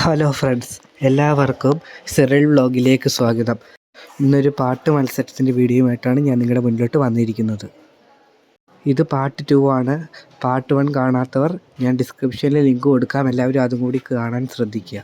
Hello friends എല്ലാവർക്കും Cyril വ്ളോഗിലേക്ക് സ്വാഗതം. ഇന്നൊരു പാട്ട് മത്സരത്തിന്റെ വീഡിയോയുമായിട്ടാണ് ഞാൻ നിങ്ങളുടെ മുന്നിലോട്ട് വന്നിരിക്കുന്നത്. ഇത് പാർട്ട് ടു ആണ്. പാർട്ട് വൺ കാണാത്തവർ ഞാൻ ഡിസ്ക്രിപ്ഷനിൽ ലിങ്ക് കൊടുക്കാം. എല്ലാവരും അതും കൂടി കാണാൻ ശ്രദ്ധിക്കുക.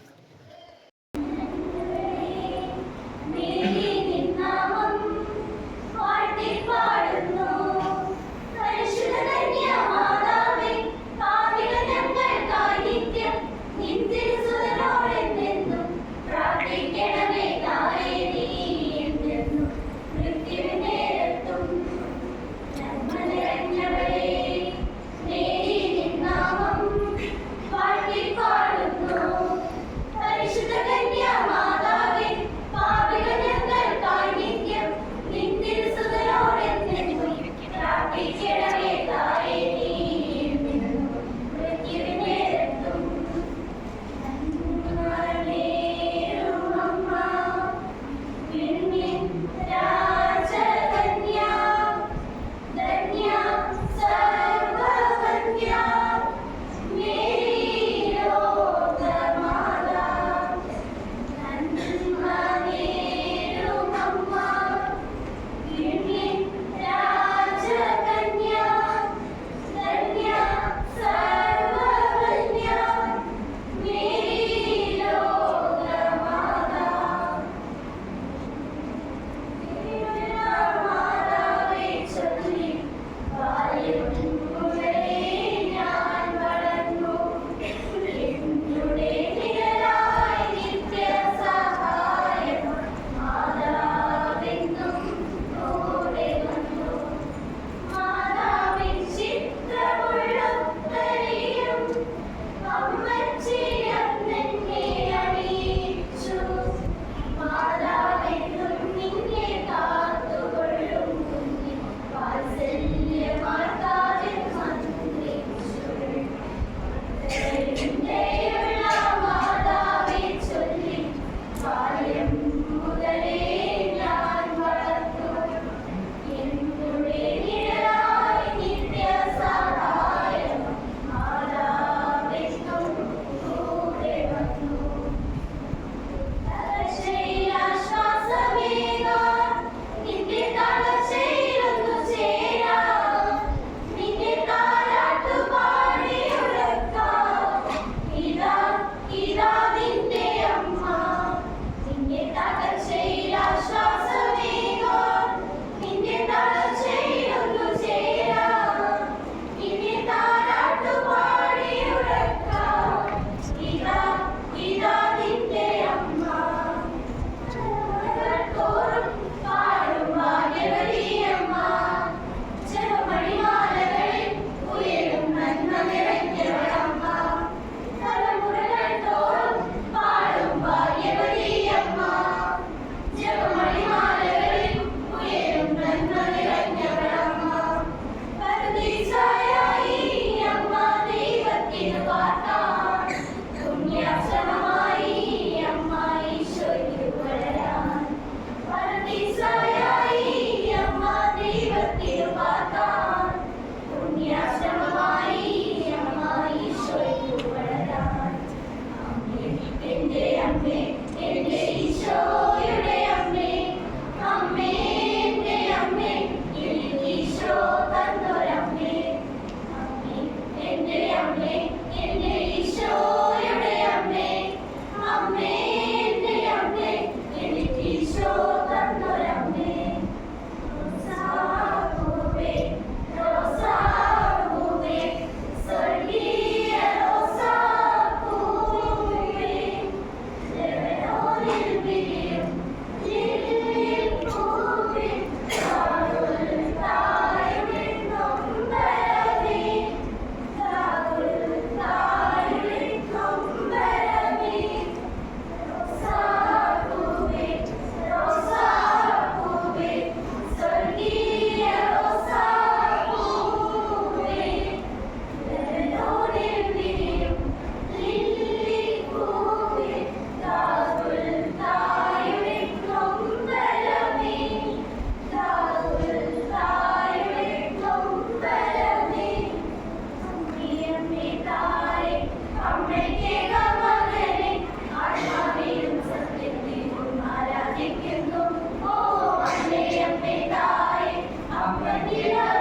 Yeah.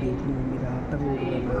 देखने में मेरा हाथ तक उड़ रहा था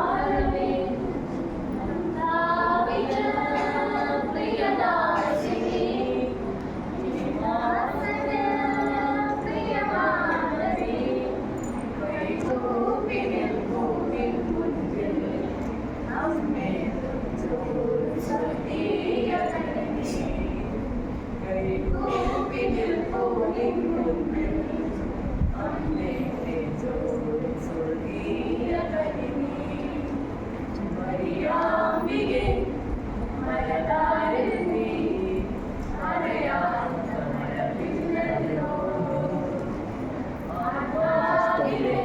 Thank you.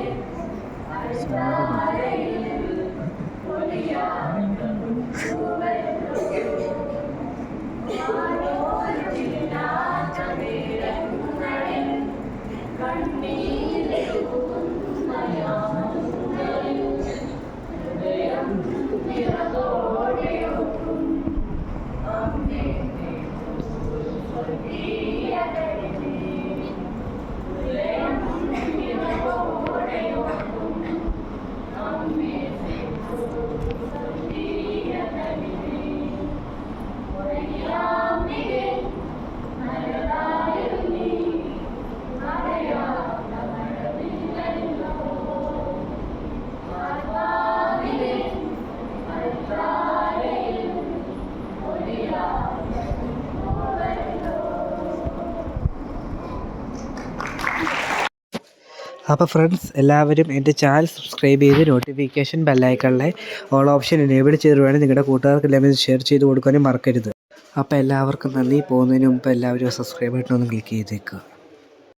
അപ്പോൾ ഫ്രണ്ട്സ് എല്ലാവരും എന്റെ ചാനൽ സബ്സ്ക്രൈബ് ചെയ്ത് നോട്ടിഫിക്കേഷൻ ബെല്ലൈക്കണിലെ ഓൾ ഓപ്ഷൻ എനേബിൾ ചെയ്ത് വേണം നിങ്ങളുടെ കൂട്ടുകാർക്ക് എല്ലാവരും ഷെയർ ചെയ്ത് കൊടുക്കാനും മറക്കരുത്. അപ്പോൾ എല്ലാവർക്കും നന്ദി. പോകുന്നതിന് മുമ്പ് എല്ലാവരും സബ്സ്ക്രൈബ് ബട്ടൺ ഒന്ന് ക്ലിക്ക് ചെയ്തേക്കുക